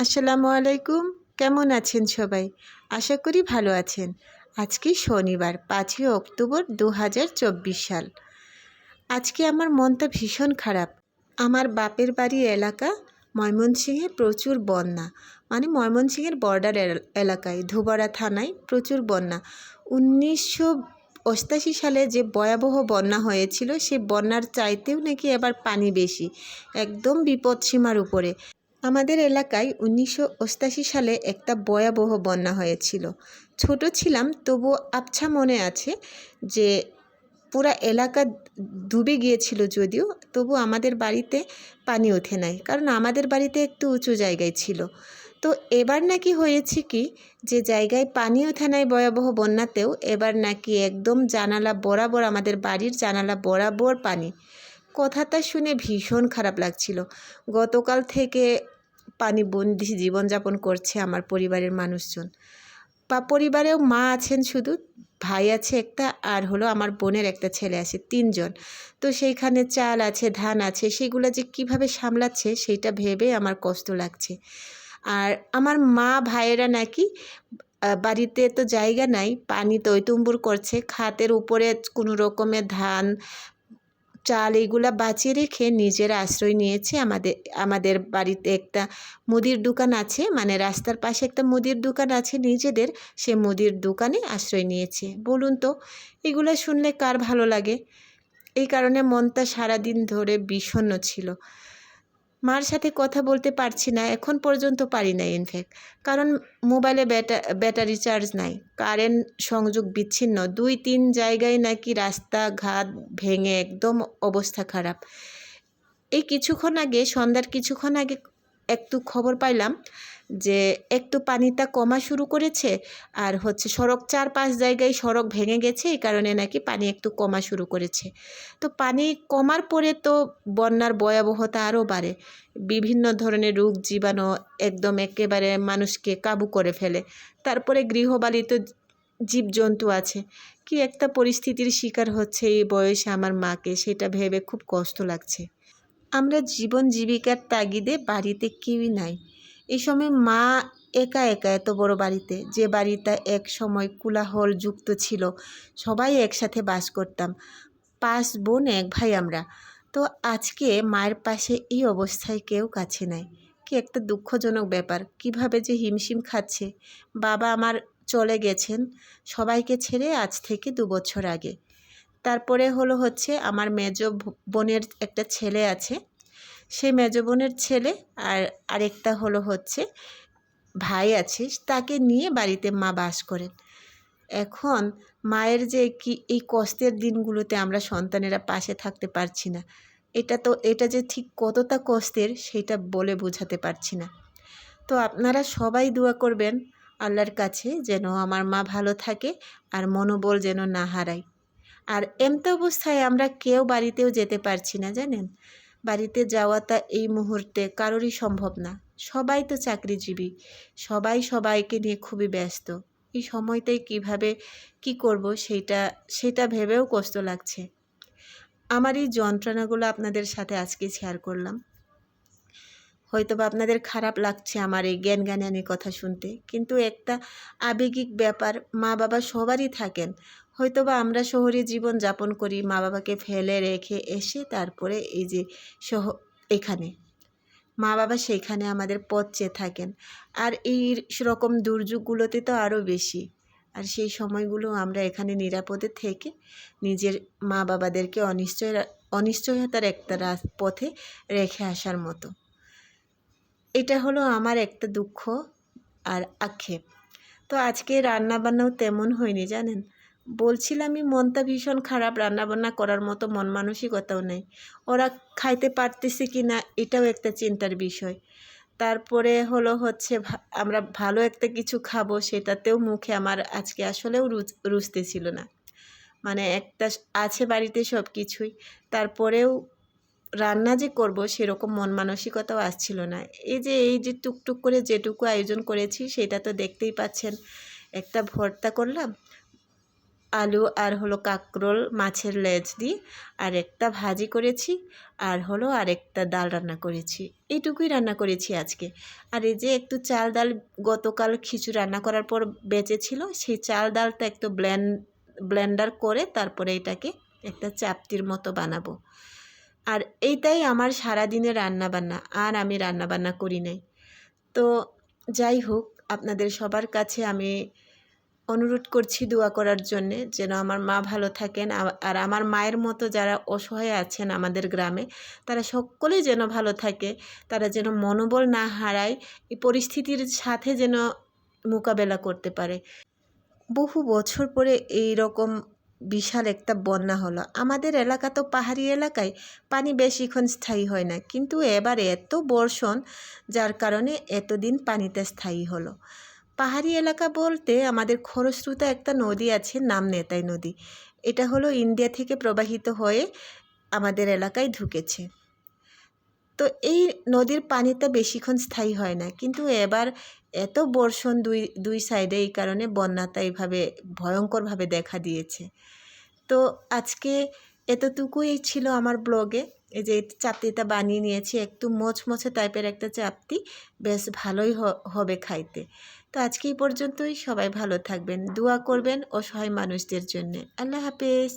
আসসালামু আলাইকুম। কেমন আছেন সবাই? আশা করি ভালো আছেন। আজকে শনিবার, পাঁচই অক্টোবর দু হাজার চব্বিশ সাল। আজকে আমার মনটা ভীষণ খারাপ। আমার বাপের বাড়ি এলাকা ময়মনসিংহে প্রচুর বন্যা। মানে ময়মনসিংহের বর্ডার এলাকায়, ধুবড়া থানায় প্রচুর বন্যা। উনিশশো অষ্টাশি সালে যে ভয়াবহ বন্যা হয়েছিল, সে বন্যার চাইতেও নাকি এবার পানি বেশি। একদম বিপদসীমার উপরে। আমাদের এলাকায় উনিশশো সালে একটা ভয়াবহ বন্যা হয়েছিল। ছোট ছিলাম তবু আবছা মনে আছে যে পুরা এলাকা ডুবে গিয়েছিল যদিও তবু আমাদের বাড়িতে পানি ওঠে নাই, কারণ আমাদের বাড়িতে একটু উঁচু জায়গায় ছিল। তো এবার নাকি হয়েছে কি যে জায়গায় পানি ওঠে নাই ভয়াবহ বন্যাতেও, এবার নাকি একদম জানালা বরাবর, আমাদের বাড়ির জানালা বরাবর পানি। কথাটা শুনে ভীষণ খারাপ লাগছিল। গতকাল থেকে পানিবন্দি জীবনযাপন করছে আমার পরিবারের মানুষজন। বা পরিবারেও মা আছেন শুধু, ভাই আছে একটা, আর হলো আমার বোনের একটা ছেলে আছে, তিনজন। তো সেইখানে চাল আছে, ধান আছে, সেগুলো যে কীভাবে সামলাচ্ছে সেইটা ভেবে আমার কষ্ট লাগছে। আর আমার মা ভাইয়েরা নাকি বাড়িতে তো জায়গা নাই, পানি তৈতুম্বুর করছে, খাতের উপরে কোনো রকমের ধান চাল এইগুলা বাঁচিয়ে রেখে নিজের আশ্রয় নিয়েছে আমাদের আমাদের বাড়িতে একটা মুদির দোকান আছে। মানে রাস্তার পাশে একটা মুদির দোকান আছে নিজেদের। সে মুদির দোকানে আশ্রয় নিয়েছে। বলুন তো, এগুলো শুনলে কার ভালো লাগে? এই কারণে মনটা সারাদিন ধরে বিষণ্ন ছিল। মার সাথে কথা বলতে পারছি না এখন পর্যন্ত পারি না ইনফ্যাক্ট কারণ মোবাইলে ব্যাটা ব্যাটারি চার্জ নাই কারেন্ট সংযোগ বিচ্ছিন্ন দুই তিন জায়গায় নাকি রাস্তা রাস্তাঘাট ভেঙে একদম অবস্থা খারাপ এই কিছুক্ষণ আগে সন্ধ্যার কিছুক্ষণ আগে একটু খবর পাইলাম যে একটু পানিটা কমা শুরু করেছে আর হচ্ছে সড়ক চার পাঁচ জায়গায় সড়ক ভেঙে গেছে, এই কারণে নাকি পানি একটু কমা শুরু করেছে। তো পানি কমার পরে তো বন্যার ভয়াবহতা আরও বাড়ে। বিভিন্ন ধরনের রোগ জীবাণু একদম একেবারে মানুষকে কাবু করে ফেলে। তারপরে গৃহপালিত জীবজন্তু আছে। কি একটা পরিস্থিতির শিকার হচ্ছে এই বয়সে আমার মাকে, সেটা ভেবে খুব কষ্ট লাগছে। আমরা জীবন জীবিকার তাগিদে বাড়িতে কেউই নাই। এই সময় মা একা একা এত বড় বাড়িতে, যে বাড়িটা এক সময় কোলাহল যুক্ত ছিল। সবাই একসাথে বাস করতাম। পাঁচ বোন, এক ভাই আমরা। তো আজকে মায়ের পাশে এই অবস্থায় কেউ কাছে নাই। কি একটা দুঃখজনক ব্যাপার। কীভাবে যে হিমশিম খাচ্ছে। বাবা আমার চলে গেছেন সবাইকে ছেড়ে আজ থেকে দু বছর আগে। তারপরে হলো হচ্ছে আমার মেজ বোনের একটা ছেলে আছে। সেই মেজ বোনের ছেলে আর আরেকটা হলো হচ্ছে ভাই আছে তাকে নিয়ে বাড়িতে মা বাস করেন। এখন মায়ের যে কি, এই কষ্টের দিনগুলোতে আমরা সন্তানেরা পাশে থাকতে পারছি না। এটা তো, এটা যে ঠিক কতটা কষ্টের, সেটা বলে বোঝাতে পারছি না। তো আপনারা সবাই দোয়া করবেন আল্লাহর কাছে যেন আমার মা ভালো থাকে আর মনোবল যেন না হারায়। আর এমত অবস্থায় আমরা কেউ বাড়িতেও যেতে পারছি না, জানেন? বাড়িতে যাওয়াটা এই মুহূর্তে কারোরই সম্ভব না। সবাই তো চাকরিজীবী। সবাই সবাইকে নিয়ে খুবই ব্যস্ত। এই সময়টাই কীভাবে কি করব সেটা সেটা ভেবেও কষ্ট লাগছে। আমার এই যন্ত্রণাগুলো আপনাদের সাথে আজকে শেয়ার করলাম। হয়তো বা আপনাদের খারাপ লাগছে আমার এই জ্ঞান জ্ঞানানি কথা শুনতে, কিন্তু একটা আবেগিক ব্যাপার মা বাবা সবারই থাকেন। হয়তো বা আমরা শহরে জীবন যাপন করি মা বাবাকে ফেলে রেখে এসে তারপরে এই যে শহ, এখানে। মা বাবা সেখানে আমাদের পথ চেয়ে থাকেন। আর এই রকম দুর্যোগগুলোতে তো আরও বেশি। আর সেই সময়গুলো আমরা এখানে নিরাপদে থেকে নিজের মা বাবাদেরকে অনিশ্চয়, অনিশ্চয়তার একটা পথে রেখে আসার মতো। এটা হলো আমার একটা দুঃখ আর আক্ষেপ। তো আজকে রান্নাবান্নাও তেমন হয়নি, জানেন? বলছিলামই, মনটা ভীষণ খারাপ, রান্নাবান্না করার মতো মন মানসিকতাও নেই। ওরা খাইতে পারতেছে কি না, এটাও একটা চিন্তার বিষয়। তারপরে হলো হচ্ছে আমরা ভালো একটা কিছু খাব, সেটাতেও মুখে আমার আজকে আসলেও রুচতে ছিল না। মানে একটা আছে বাড়িতে সব কিছুই, তারপরেও রান্না যে করব সেরকম মন মানসিকতাও আসছিল না। এই যে এই যে টুকটুক করে যেটুকু আয়োজন করেছি, সেটা তো দেখতেই পাচ্ছেন। একটা ভর্তা করলাম আলু আর হলো কাঁকরোল মাছের লেজ দিয়ে আর একটা ভাজি করেছি আর হলো আর একটা ডাল রান্না করেছি। এইটুকুই রান্না করেছি আজকে। আর এই যে একটু চাল ডাল গতকাল খিচুড়ি রান্না করার পর বেঁচে ছিল, সেই চাল ডালটা একটু ব্লেন্ড ব্লেন্ডার করে তারপরে এটাকে একটা চাপতির মতো বানাবো। আর এইটাই আমার সারাদিনের রান্না বান্না আর আমি রান্না বান্না করি নাই। তো যাই হোক, আপনাদের সবার কাছে আমি অনুরোধ করছি দোয়া করার জন্যে যেন আমার মা ভালো থাকেন আর আমার মায়ের মতো যারা অসহায় আছেন আমাদের গ্রামে, তারা সকলেই যেন ভালো থাকে, তারা যেন মনোবল না হারায়, এই পরিস্থিতির সাথে যেন মোকাবেলা করতে পারে। বহু বছর পরে এই রকম বিশাল একটা বন্যা হলো। আমাদের এলাকা তো পাহাড়ি এলাকায়, পানি বেশিক্ষণ স্থায়ী হয় না। কিন্তু এবার এত বর্ষণ, যার কারণে এতদিন পানিতে স্থায়ী হলো। পাহাড়ি এলাকা বলতে আমাদের খরস্রোতা একটা নদী আছে, নাম নেতাই নদী। এটা হলো ইন্ডিয়া থেকে প্রবাহিত হয়ে আমাদের এলাকায় ঢুকেছে। তো এই নদীর পানিটা বেশিক্ষণ স্থায়ী হয় না। কিন্তু এবার এত বর্ষণ দুই দুই সাইডে এই কারণে বন্যাটা এইভাবে ভয়ঙ্করভাবে দেখা দিয়েছে। তো আজকে এতটুকুই ছিল আমার ব্লগে এই যে চাপতিটা বানিয়ে নিয়েছি, একটু মোচমোচে টাইপের একটা চাপতি, বেশ ভালোই হবে খাইতে। তো আজকে এই পর্যন্তই, সবাই ভালো থাকবেন, দোয়া করবেন অসহায় মানুষদের জন্য। আল্লাহ হাফেজ।